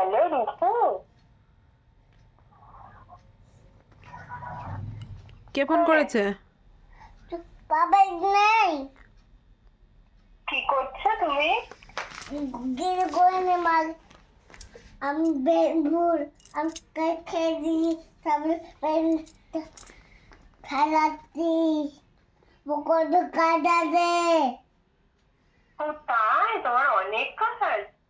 Hello রুফু কে phone করেছে? বাবা নেই। কি করছ তুমি? গিয়ে করে মাল আমি বেলবুর আমি দিই তারপরে খেলাচ্ছি কত কাটা দে ও তাই তোমার অনেক কাজ আমি আর কি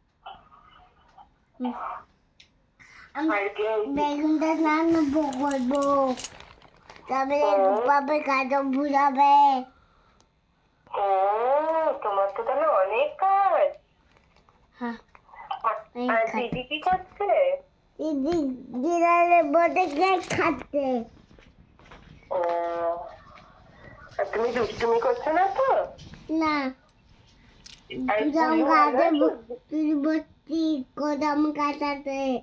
বেগুনটা রান্না করব তারপরে বাবা কাটা বুঝাবে ও তোমার তো তাহলে অনেক কাজ। হ্যাঁ আর- আর দিদি কি করছে দিদি দিদারে বটে কে খাচ্ছে। ও তুমি দুষ্টুমি করছ না তো? না। ভালো তুই বলছি কোদাম কাটাতে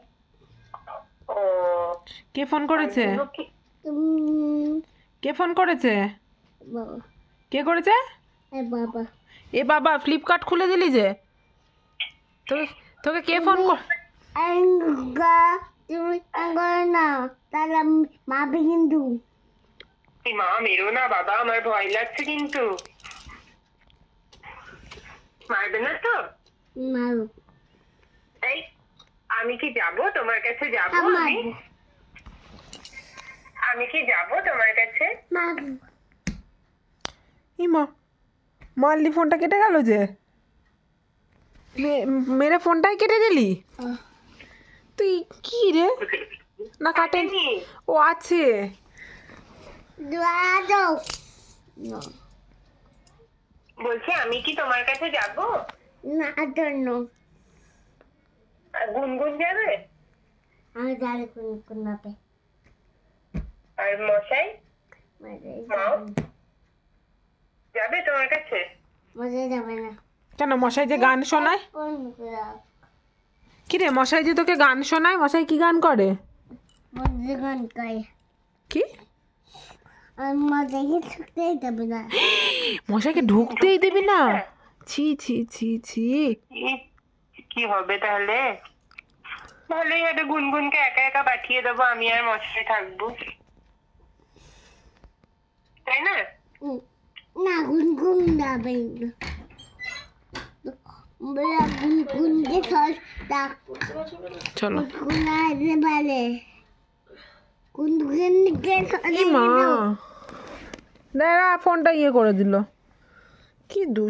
কে ফোন করেছে? কি- ফোন করেছে? কে করেছে? এ বাবা। এ বাবা ফ্লিপকার্ট খুলে দিলি যে? তোকে তোকে কে ফোন কর তুমি না তাহলে আমি মাপি কিন্তু মা মেরো না বাবা আমার ভয় লাগছে কিন্তু। মারবে না তো? মারো এই আমি কি যাব? তোমার কাছে যাব হ্যাঁ, আমি? আমি কি যাব তোমার কাছে? ইমা মারলি ফোনটা কেটে গেল যে? মেরে ফোনটাই কেটে দিলি? তুই কি রে? না কাটেনি। ও আছে। দোয়া দাও না বলছি আমি কি তোমার কাছে যাব? না জন্য গুনগুন যাবে? আমি কোন মাপে। আর মশাই? যাবে তোমার কাছে? মাঝে যাবে না। কেন মশাই যে গান শোনায়? কোন কোন কি রে মশাই যে তোকে গান শোনায়? মশাই কি গান করে? গান গায় কি? আর মাঝে কি না। মশাইকে ঢুকতেই দিবি না? ছি ছি ছি ছি। কি হবে তাহলে? ভালোই হবে গুনগুনকে একা একা পাঠিয়ে দেবো আমি আর মশাই থাকব। তাই না? না গুন গুন যাবে না। চলো। আসতে পারে। মা দাঁড়া ফোনটা ইয়ে করে দিল। কি দু